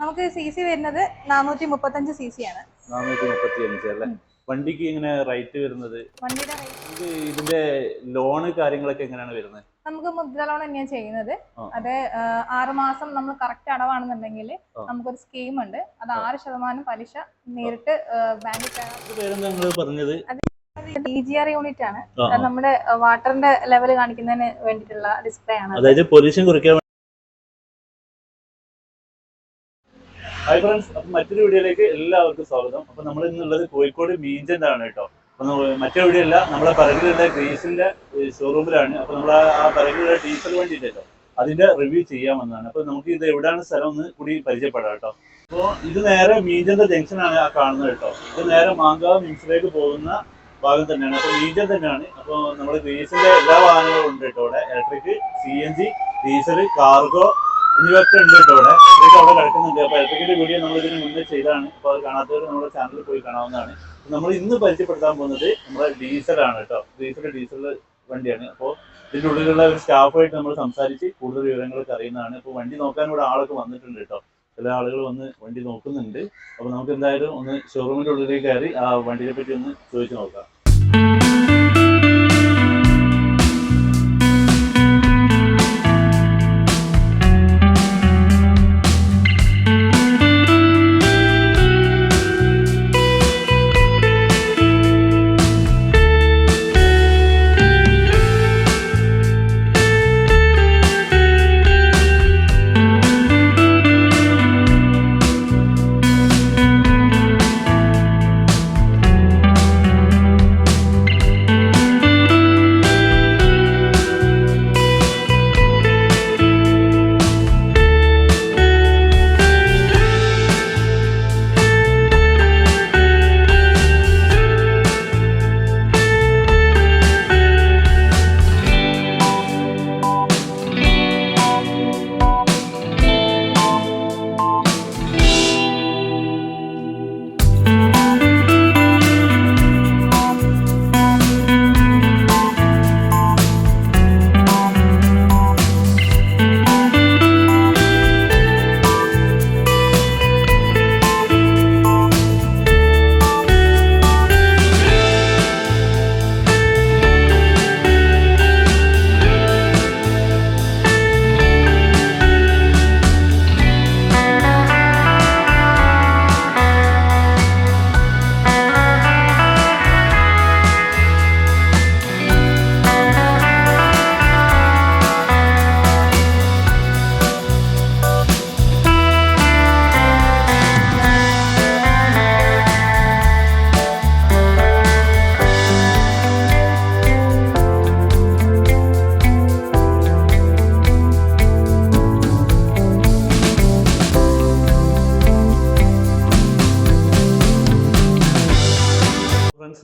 നമുക്ക് C C വരുന്നത് നാനൂറ്റി മുപ്പത്തഞ്ച് സി സി ആണ്. നാനൂറ്റി മുപ്പത്തി അഞ്ച് അല്ലേ വണ്ടിക്ക് ഇങ്ങനെ റേറ്റ് വരുന്നത്? വണ്ടിയുടെ ഇത് ഇതിന്റെ ലോണ് കാര്യങ്ങളൊക്കെ എങ്ങനെയാണ് വരുന്നത്? നമുക്ക് മുദ്ര ലോൺ തന്നെയാണ് ചെയ്യുന്നത്. അത് ആറ് മാസം നമ്മൾ കറക്റ്റ് അടവാണെന്നുണ്ടെങ്കിൽ നമുക്കൊരു സ്കീം ഉണ്ട്. അത്. ആറ് ശതമാനം പലിശ നേരിട്ട് ബാങ്കിൽ ഇത് പേരെന്താ പറഞ്ഞത്? ഡി ജി ആർ യൂണിറ്റ് ആണ്. നമ്മുടെ വാട്ടറിന്റെ ലെവൽ കാണിക്കുന്നതിന് വേണ്ടിയിട്ടുള്ള ഡിസ്പ്ലേ ആണ് അതായത് പൊല്യൂഷൻ കുറയ്ക്കാൻ ഹായ് ഫ്രണ്ട്സ് അപ്പൊ മറ്റൊരു വീഡിയോയിലേക്ക് എല്ലാവർക്കും സ്വാഗതം. അപ്പൊ നമ്മൾ ഇന്നുള്ളത് കോഴിക്കോട് മീഞ്ചന്റ് ആണ് കേട്ടോ. അപ്പൊ മറ്റൊരു വീഡിയോ അല്ല നമ്മളെ പറകിലുള്ള ഗ്രീസിന്റെ ഷോറൂമിലാണ് അപ്പൊ നമ്മൾ ആ പറകിലുള്ള ഡീസൽ വണ്ടി ഉണ്ടല്ലോ അതിന്റെ റിവ്യൂ ചെയ്യാൻ വന്നതാണ് അപ്പൊ നമുക്ക് ഇത് എവിടെയാണ് സ്ഥലം എന്ന് കൂടി പരിചയപ്പെടാം കേട്ടോ. അപ്പോൾ ഇത് നേരെ മീഞ്ചന്റെ ജംഗ്ഷൻ ആണ് ആ കാണുന്നത് കേട്ടോ. ഇത് നേരെ മാങ്കാവ് മിംസിലേക്ക് പോകുന്ന ഭാഗം തന്നെയാണ്. അപ്പൊ മീഞ്ചൻ തന്നെയാണ്. അപ്പൊ നമ്മുടെ ഗ്രീസിന്റെ എല്ലാ വാഹനങ്ങളും ഉണ്ട് കേട്ടോ ഇവിടെ. Electric C N G diesel cargo എന്നിവയൊക്കെ ഉണ്ട് കേട്ടോ ഇവിടെ. ഇലക്ട്രിക് അവിടെ കിടക്കുന്നുണ്ട് അപ്പൊ ഇലക്ട്രിക്കിന്റെ വീഡിയോ നമ്മൾ ഇതിന് മുന്നേ ചെയ്താണ് അപ്പൊ അത് കാണാത്തവർ നമ്മുടെ ചാനലിൽ പോയി കാണാവുന്നതാണ്. നമ്മൾ ഇന്ന് പരിചയപ്പെടുത്താൻ പോകുന്നത് നമ്മുടെ ഡീസലാണ് കേട്ടോ. ഡീസൽ ഡീസൽ വണ്ടിയാണ്. അപ്പോൾ ഇതിന്റെ ഉള്ളിലുള്ള ഒരു സ്റ്റാഫായിട്ട് നമ്മൾ സംസാരിച്ച് കൂടുതൽ വിവരങ്ങളൊക്കെ അറിയുന്നതാണ്. അപ്പോൾ വണ്ടി നോക്കാൻ ഇവിടെ ആളൊക്കെ വന്നിട്ടുണ്ട് കേട്ടോ. ചില ആളുകൾ വന്ന് വണ്ടി നോക്കുന്നുണ്ട്. അപ്പോൾ നമുക്ക് എന്തായാലും ഒന്ന് ഷോറൂമിന്റെ ഉള്ളിലേക്ക് കയറി ആ വണ്ടിയെ പറ്റി ഒന്ന് ചോദിച്ചു നോക്കാം.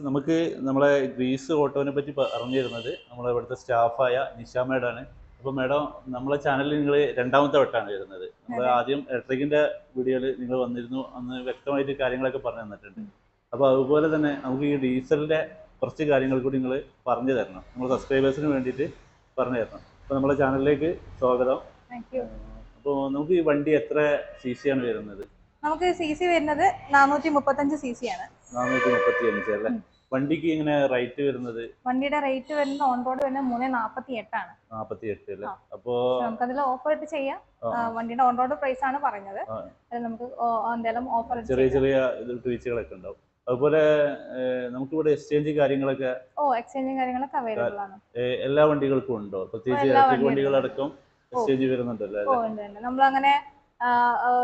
നമുക്ക് നമ്മളെ ഗ്രീസ് ഓട്ടോനെ പറ്റി പറഞ്ഞു തരുന്നത് നമ്മളെ ഇവിടുത്തെ സ്റ്റാഫായ നിഷ മേഡാണ് അപ്പോൾ മേഡം നമ്മളെ ചാനലിൽ നിങ്ങൾ രണ്ടാമത്തെ വട്ടമാണ് വരുന്നത്. നമ്മൾ ആദ്യം ഇലക്ട്രിക്കിന്റെ വീഡിയോയിൽ നിങ്ങൾ വന്നിരുന്നു. അന്ന് വ്യക്തമായിട്ട് കാര്യങ്ങളൊക്കെ പറഞ്ഞു തന്നിട്ടുണ്ട്. അപ്പോൾ അതുപോലെ തന്നെ നമുക്ക് ഈ ഡീസലിന്റെ കുറച്ച് കാര്യങ്ങൾ കൂടി നിങ്ങൾ പറഞ്ഞു തരണം. നമ്മൾ സബ്സ്ക്രൈബേഴ്സിന് വേണ്ടിയിട്ട് പറഞ്ഞു തരണം. അപ്പോൾ നമ്മളെ ചാനലിലേക്ക് സ്വാഗതം. അപ്പോൾ നമുക്ക് ഈ വണ്ടി എത്ര സി സി ആണ് വരുന്നത്? നമുക്ക് സി സി വരുന്നത് നാനൂറ്റി മുപ്പത്തഞ്ച് സി സി ആണ്. നാനൂറ്റി മുപ്പത്തി അഞ്ച് അല്ലേ വണ്ടിക്ക് ഇങ്ങനെ റേറ്റ് വരുന്നത്? വണ്ടിയുടെ റേറ്റ് വരുന്നത് ഓൺ റോഡ് വരുന്നത് മൂന്ന് നാൽപ്പത്തി എട്ടാണ് നാപ്പത്തി എട്ട് അല്ലേ. അപ്പോ നമുക്കതിൽ ഓഫർ ഇട്ട് ചെയ്യാം. വണ്ടിയുടെ ഓൺ റോഡ് പ്രൈസ് ആണ് പറഞ്ഞത്. നമുക്ക് എന്തായാലും എന്തെങ്കിലും ഓഫർ ചെറിയ ചെറിയ ഇത് വീഴ്ചകളൊക്കെ ഉണ്ടാവും. അതുപോലെ നമുക്ക് ഇവിടെ എക്സ്ചേഞ്ച് കാര്യങ്ങളൊക്കെ ഓ എക്സ്ചേഞ്ച് കാര്യങ്ങളൊക്കെ അവൈലബിൾ ആണ്. എല്ലാ വണ്ടികൾക്കും ഉണ്ടോ? പ്രത്യേകിച്ച് ഇലക്ട്രിക്. വണ്ടികളടക്കം എക്സ്ചേഞ്ച് വരുന്നുണ്ടല്ലോ ഓ അല്ലേ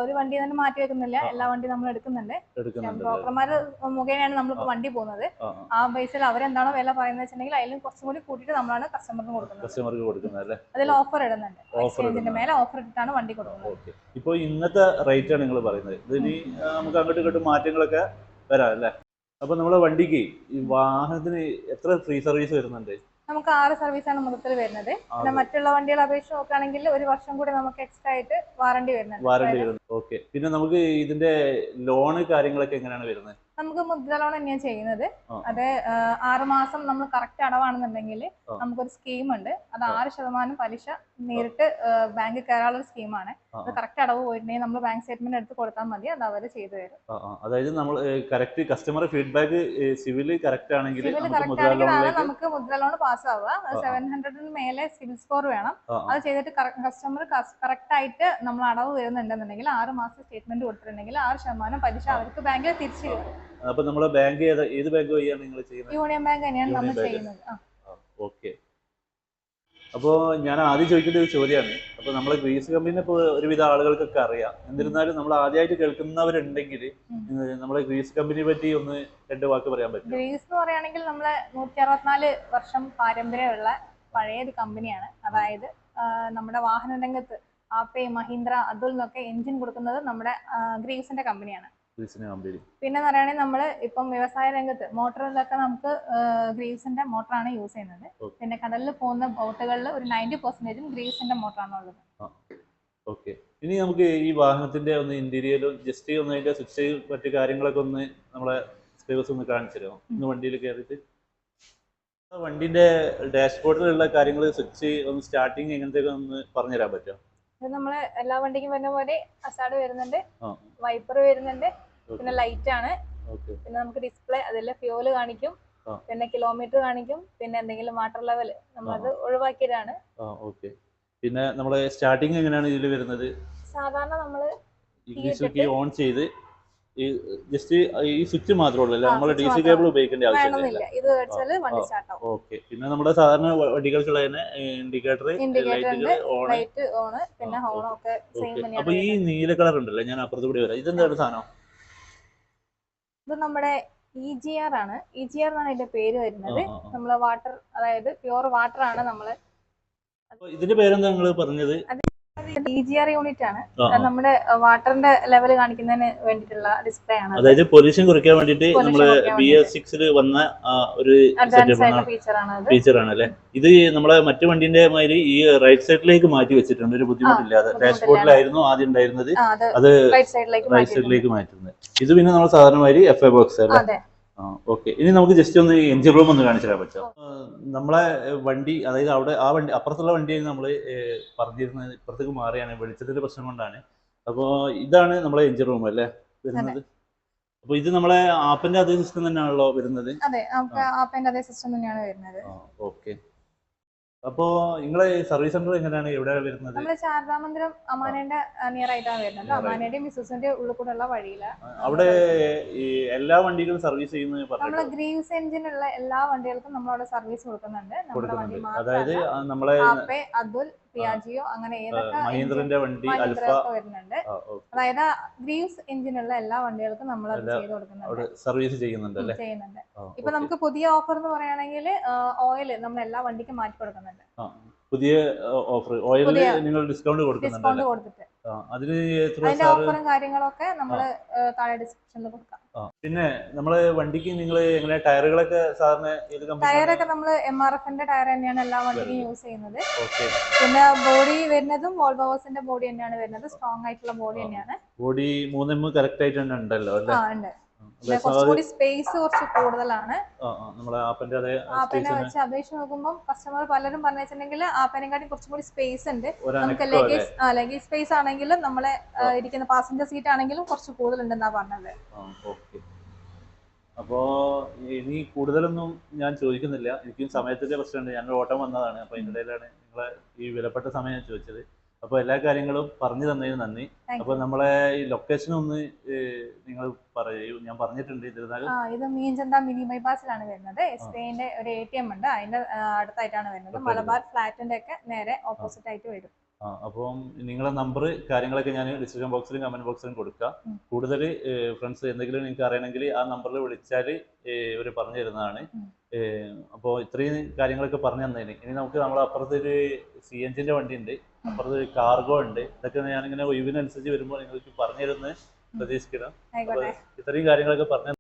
ഒരു വണ്ടി തന്നെ മാറ്റി വെക്കുന്നില്ല. എല്ലാ വണ്ടി നമ്മൾ എടുക്കുന്നുണ്ട്. ബ്രോക്കർമാര് മുഖേനയാണ് നമ്മളിപ്പോ വണ്ടി പോകുന്നത്. ആ ബേസിൽ അവരെന്താണോ വില പറയുന്നത് വെച്ചിട്ടുണ്ടെങ്കിൽ അതിലും കുറച്ചും കൂടി കൂട്ടിയിട്ട് നമ്മളാണ് കസ്റ്റമറിന് കൊടുക്കുന്നത്. കസ്റ്റമർക്ക് കൊടുക്കുന്നത് അതിൽ ഓഫർ ഇടുന്നുണ്ട്. എക്സ്ചേഞ്ചിന്റെ മേലെ ഓഫർ ഇട്ടിട്ടാണ് വണ്ടി കൊടുക്കുന്നത്. ഇപ്പോൾ ഇന്നത്തെ റേറ്റ് ആണ് നിങ്ങൾ പറയുന്നത്. ഇതിനി ഇനി നമുക്ക് അങ്ങോട്ടും ഇങ്ങോട്ടും മാറ്റങ്ങളൊക്കെ വരാം അല്ലേ? അപ്പൊ നമ്മളെ വണ്ടിക്ക് ഈ വാഹനത്തിന് എത്ര ഫ്രീ സർവീസ് വരുന്നുണ്ട്? നമുക്ക് ആറ് സർവീസ് ആണ് മൊത്തത്തിൽ വരുന്നത് പിന്നെ. മറ്റുള്ള വണ്ടികളെ അപേക്ഷിച്ച് നോക്കുകയാണെങ്കിൽ ഒരു വർഷം കൂടി നമുക്ക് എക്സ്ട്രാ ആയിട്ട് വാറണ്ടി വരുന്നുണ്ട് വാറണ്ടി വരുന്നത് ഓക്കെ പിന്നെ നമുക്ക് ഇതിന്റെ ലോണ് കാര്യങ്ങളൊക്കെ എങ്ങനെയാണ് വരുന്നത് നമുക്ക് മുദ്ര ലോൺ തന്നെയാണ് ചെയ്യുന്നത്. അത് ആറ് മാസം നമ്മൾ കറക്റ്റ് അടവാണെന്നുണ്ടെങ്കിൽ. നമുക്കൊരു സ്കീമുണ്ട് അത്. ആറ് ശതമാനം പലിശ നേരിട്ട് ബാങ്കിൽ കയറാനുള്ള സ്കീമാണ് കറക്റ്റ് അടവ് പോയിട്ടുണ്ടെങ്കിൽ നമ്മൾ ബാങ്ക് സ്റ്റേറ്റ്മെന്റ് എടുത്ത് കൊടുത്താൽ മതി. അത് അവർ ചെയ്തു തരും. അതായത് നമ്മൾ correct customer feedback CIBIL correct ആണെങ്കിൽ സിവിൽ കറക്റ്റ് ലോണിലേക്ക് നമുക്ക് മുദ്ര ലോൺ പാസ് ആവുക. സെവൻ ഹൺഡ്രഡിന് മേലെ സിവിൽ സ്കോർ വേണം. അത് ചെയ്തിട്ട് കസ്റ്റമർ കറക്റ്റ് ആയിട്ട് നമ്മൾ അടവ് വരുന്നുണ്ടെന്നുണ്ടെങ്കിൽ ആറ് മാസം സ്റ്റേറ്റ്മെന്റ് കൊടുത്തിട്ടുണ്ടെങ്കിൽ ആറ് ശതമാനം പലിശ അവർക്ക് ബാങ്കിൽ തിരിച്ചു കിട്ടും. അപ്പൊ നമ്മളെ ബാങ്ക് ഏത് ബാങ്ക് വഴിയാണ് നിങ്ങൾ ചെയ്യുന്നത്? യൂണിയൻ ബാങ്ക് തന്നെയാണ് നമ്മൾ ചെയ്യുന്നത്. ഓക്കെ. അപ്പോൾ ഞാൻ ആദ്യം ചോദിക്കേണ്ട ഒരു ചോദ്യമാണ്. അപ്പോൾ നമ്മളെ ഗ്രീസ് കമ്പനി ഇപ്പോൾ ഒരുവിധ ആളുകൾക്കൊക്കെ അറിയാം. എന്നിരുന്നാലും നമ്മൾ ആദ്യമായിട്ട് കേൾക്കുന്നവരുണ്ടെങ്കിൽ നമ്മളെ ഗ്രീസ് കമ്പനിയെ പറ്റി ഒന്ന് രണ്ട് വാക്ക് പറയാൻ പറ്റും ഗ്രീസ് എന്ന് പറയുകയാണെങ്കിൽ നമ്മളെ നൂറ്റി അറുപത്തിനാല് വർഷം പാരമ്പര്യമുള്ള പഴയൊരു കമ്പനിയാണ്. അതായത് നമ്മുടെ വാഹന രംഗത്ത് ആപ്പെ മഹീന്ദ്ര അതുൽ എന്നൊക്കെ എഞ്ചിൻ കൊടുക്കുന്നത് നമ്മുടെ ഗ്രീസിന്റെ കമ്പനിയാണ്. പിന്നെ പറയുകയാണെങ്കിൽ നമ്മൾ ഇപ്പം വ്യവസായ രംഗത്ത് മോട്ടറിലൊക്കെ നമുക്ക് ഗ്രീവ്സിന്റെ മോട്ടറാണ് യൂസ് ചെയ്യുന്നത്. പിന്നെ കടലിൽ പോകുന്ന ബോട്ടുകളിൽ ഒരു നയന്റി പെർസെന്റേജും ഗ്രീവ്സിന്റെ മോട്ടറാണ് ഉള്ളത്. ഓക്കെ ഇനി നമുക്ക് ഈ വാഹനത്തിന്റെ ഒന്ന് ഇന്റീരിയലും ജസ്റ്റ് ഒന്ന് അതിന്റെ സ്വിച്ച് മറ്റു കാര്യങ്ങളൊക്കെ ഒന്ന് നമ്മളെ സബ്സ്ക്രൈബേഴ്സ് ഒന്ന് കാണിച്ചു തരുമോ? ഇന്ന് വണ്ടിയിൽ കയറിയിട്ട്. വണ്ടിന്റെ ഡാഷ്ബോർഡിലുള്ള കാര്യങ്ങൾ സ്വിച്ച് ഒന്ന് സ്റ്റാർട്ടിങ് എങ്ങനത്തെയൊക്കെ ഒന്ന് പറഞ്ഞുതരാൻ പറ്റുമോ? ഇത് നമ്മൾ എല്ലാ വണ്ടിക്കും വരുന്ന പോലെ അസാഡ് വരുന്നുണ്ട് വൈപ്പർ വരുന്നുണ്ട് പിന്നെ ലൈറ്റ് ആണ്. പിന്നെ നമുക്ക് ഡിസ്പ്ലേ അതെല്ലാം ഫ്യൂൽ കാണിക്കും പിന്നെ കിലോമീറ്റർ കാണിക്കും പിന്നെ എന്തെങ്കിലും വാട്ടർ ലെവൽ നമ്മളത് ഒഴിവാക്കിയതാണ്. പിന്നെ നമ്മളെ സ്റ്റാർട്ടിങ് എങ്ങനെയാണ് ഇതിൽ വരുന്നത്? സാധാരണ നമ്മൾ ഓൺ ചെയ്ത് ഈ ജസ്റ്റ് ഈ സ്വിച്ച് മാത്രമേ ഉള്ളൂ നമ്മൾ ഡി സി കേബിൾ ഉപയോഗിക്കേണ്ട ആവശ്യമില്ല ഓക്കെ. പിന്നെ നമ്മുടെ സാധാരണ വണ്ടികൾക്കുള്ള തന്നെ ഇൻഡിക്കേറ്റർ ലൈറ്റ് ഓൺ ഓണ് പിന്നെ ഹോൺ ഒക്കെ അപ്പൊ ഈ നീല കളർ ഉണ്ടല്ലോ ഞാൻ അപ്പുറത്ത് കൂടി വരാം. ഇതെന്താണ് സാധനം? ഇത് നമ്മുടെ ഇ ജി ആർ ആണ്. ഇ ജി ആർ എന്നാണ് ഇതിന്റെ പേര് വരുന്നത്. നമ്മൾ വാട്ടർ അതായത് പ്യുവർ വാട്ടർ ആണ് നമ്മൾ. ഇതിന്റെ പേരെന്താ നിങ്ങൾ പറഞ്ഞത്? ഇ ജി ആർ യൂണിറ്റ് ആണ്. നമ്മുടെ വാട്ടറിന്റെ ലെവൽ കാണിക്കുന്നതിന് വേണ്ടിയിട്ടുള്ള ഡിസ്പ്ലേ ആണ്. അതായത് പൊല്യൂഷൻ കുറയ്ക്കാൻ വേണ്ടിയിട്ട് നമ്മൾ ബി എസ് സിക്സിൽ വന്ന ഒരു ഫീച്ചർ ആണ്. അല്ലെ? ഇത് നമ്മളെ മറ്റു വണ്ടിന്റെ മാതിരി ഈ റൈറ്റ് സൈഡിലേക്ക് മാറ്റി വെച്ചിട്ടുണ്ട്. ഒരു ബുദ്ധിമുട്ടില്ലാതെ. ഡാഷ്ബോർഡിലായിരുന്നു ആദ്യം ഉണ്ടായിരുന്നത്. അത് റൈറ്റ് സൈഡിലേക്ക് മാറ്റി സൈഡിലേക്ക് മാറ്റുന്നത്. ഇത് പിന്നെ നമ്മൾ സാധാരണമായി എഫ് എ ബോക്സ് അല്ലേ? ഓക്കെ. ഇനി നമുക്ക് ജസ്റ്റ് ഒന്ന് എഞ്ചിൻ റൂം ഒന്ന് കാണിച്ചു തരാൻ പറ്റുമോ നമ്മളെ വണ്ടി അതായത് അവിടെ ആ വണ്ടി അപ്പുറത്തുള്ള വണ്ടി നമ്മൾ പറഞ്ഞിരുന്നത്. ഇപ്പുറത്തേക്ക് മാറിയാണ് വെളിച്ചത്തിന്റെ പ്രശ്നം കൊണ്ടാണ്. അപ്പോൾ ഇതാണ് നമ്മളെ എഞ്ചിൻ റൂം അല്ലേ വരുന്നത്? അപ്പൊ ഇത് നമ്മളെ ആപ്പിന്റെ അതേ സിസ്റ്റം തന്നെയാണല്ലോ വരുന്നത്? അതെ ആപ്പിന്റെ അതേ സിസ്റ്റം തന്നെയാണ് വരുന്നത്. ഓക്കെ. അപ്പോൾ നിങ്ങളെ സർവീസ് സെന്റർ എങ്ങനെയാണ്? എവിടെ വരുന്നത്? നമ്മൾ ശാരദാമന്ദിരം അമാനയുടെ നിയർ ആയിട്ടാണ് വരുന്നത്. അമാനേന്റെ മിസ്സസിന്റെ ഉള്ളിൽ വഴിയില. അവിടെ ഈ എല്ലാ വണ്ടികളും സർവീസ് ചെയ്യുന്നു നമ്മൾ നമ്മൾ ഗ്രീവ്സ് എഞ്ചിൻ ഉള്ള എല്ലാ വണ്ടികൾക്കും നമ്മൾ അവിടെ സർവീസ് കൊടുക്കുന്നുണ്ട്. നമ്മുടെ വണ്ടി മാത്രമല്ല അതായത് നമ്മളെ അതുൽ പിയാജിയോ അങ്ങനെ ഏതൊക്കെ മഹീന്ദ്രന്റെ വണ്ടി വരുന്നുണ്ട്. അതായത് ഗ്രീവ്സ് എഞ്ചിൻ ഉള്ള എല്ലാ വണ്ടികൾക്കും നമ്മൾ അത് ചെയ്ത് കൊടുക്കുന്നുണ്ട്. സർവീസ് ചെയ്യുന്നുണ്ട് ഇപ്പൊ നമുക്ക് പുതിയ ഓഫർ എന്ന് പറയുകയാണെങ്കിൽ ഓയിൽ നമ്മൾ എല്ലാ വണ്ടിക്കും മാറ്റി കൊടുക്കുന്നുണ്ട്. പുതിയ ഓഫർ ഓയിലിൽ നിങ്ങൾ ഡിസ്കൗണ്ട് കൊടുക്കുന്നുണ്ട് അതിന് അതിന്റെ ഓഫറും കാര്യങ്ങളൊക്കെ നമ്മൾ താഴെ ഡിസ്ക്രിപ്ഷനിൽ കൊടുക്കാം. പിന്നെ നമ്മൾ വണ്ടിക്ക് നിങ്ങൾ എങ്ങനെ ടയറുകളൊക്കെ സാധാരണ ഏത് ടയറൊക്കെ നമ്മൾ എം ആർ എഫിന്റെ ടയർ തന്നെയാണ് എല്ലാ വണ്ടിക്കും യൂസ് ചെയ്യുന്നത്. ഓക്കെ. പിന്നെ ബോഡി വരുന്നതും വോൾവോസിന്റെ ബോഡി തന്നെയാണ് വരുന്നത്. സ്ട്രോങ് ആയിട്ടുള്ള ബോഡി തന്നെയാണ്. ബോഡി മൂന്നെണ്ണം കറക്റ്റ് ആയിട്ട് തന്നെ ഉണ്ടല്ലോ അല്ലേ? കുറച്ചുകൂടി സ്പേസ് കുറച്ച് കൂടുതലാണ്. ആപ്പനെ വെച്ച് അപേക്ഷിച്ച് നോക്കുമ്പോൾ കസ്റ്റമർ പലരും പറഞ്ഞു വെച്ചിട്ടുണ്ടെങ്കിൽ ആപ്പനെക്കാട്ടി കുറച്ചും കൂടി സ്പേസ് ഉണ്ട് നമുക്ക് ലഗേജ് ലഗേജ് സ്പേസ് ആണെങ്കിലും നമ്മളെ ഇരിക്കുന്ന പാസഞ്ചർ സീറ്റ് ആണെങ്കിലും കുറച്ച് കൂടുതൽ ഉണ്ടെന്നാ പറഞ്ഞത് അപ്പോ ഇനി കൂടുതലൊന്നും ഞാൻ ചോദിക്കുന്നില്ല. എനിക്കും സമയത്തിന്റെ പ്രശ്നമുണ്ട്. ഞാൻ ഓട്ടം വന്നതാണ്. അപ്പൊ അതിന്റെ ഇടയിലാണ് നിങ്ങളെ ഈ വിലപ്പെട്ട സമയം ചോദിച്ചത്. അപ്പോൾ എല്ലാ കാര്യങ്ങളും പറഞ്ഞു തന്നതിന് നന്ദി. അപ്പൊ അപ്പോൾ നമ്മളെ ഈ ലൊക്കേഷൻ ഒന്ന് നിങ്ങൾ പറയൂ. ഞാൻ പറഞ്ഞിട്ടുണ്ട് എന്നിരുന്നാലും ഇത് മീൻചന്ത മിനി ബൈപ്പാസിലാണ് വരുന്നത്. എസ് ബി ഐന്റെ ഒരു എ ടി എം ഉണ്ട്. അതിന്റെ അടുത്തായിട്ടാണ് വരുന്നത്. മലബാർ ഫ്ലാറ്റിന്റെ ഒക്കെ നേരെ ഓപ്പോസിറ്റ് ആയിട്ട് വരും. അപ്പം നിങ്ങളുടെ നമ്പർ കാര്യങ്ങളൊക്കെ ഞാൻ ഡിസ്ക്രിപ്ഷൻ ബോക്സിലും കമന്റ് ബോക്സിലും കൊടുക്കാം. കൂടുതൽ ഫ്രണ്ട്സ് എന്തെങ്കിലും നിങ്ങൾക്ക് അറിയണമെങ്കിൽ ആ നമ്പറിൽ വിളിച്ചാൽ ഇവർ പറഞ്ഞു തരുന്നതാണ്. അപ്പോൾ ഇത്രയും കാര്യങ്ങളൊക്കെ പറഞ്ഞു തന്നതിന്. ഇനി നമുക്ക് നമ്മളെ അപ്പുറത്ത് ഒരു സി എൻജിന്റെ വണ്ടി ഉണ്ട് അപ്പുറത്ത് കാർഗോ ഉണ്ട്. ഇതൊക്കെ ഞാനിങ്ങനെ ഒഴിവിനനുസരിച്ച് വരുമ്പോൾ നിങ്ങൾക്ക് പറഞ്ഞു പ്രതീക്ഷിക്കണം ഇത്രയും കാര്യങ്ങളൊക്കെ പറഞ്ഞു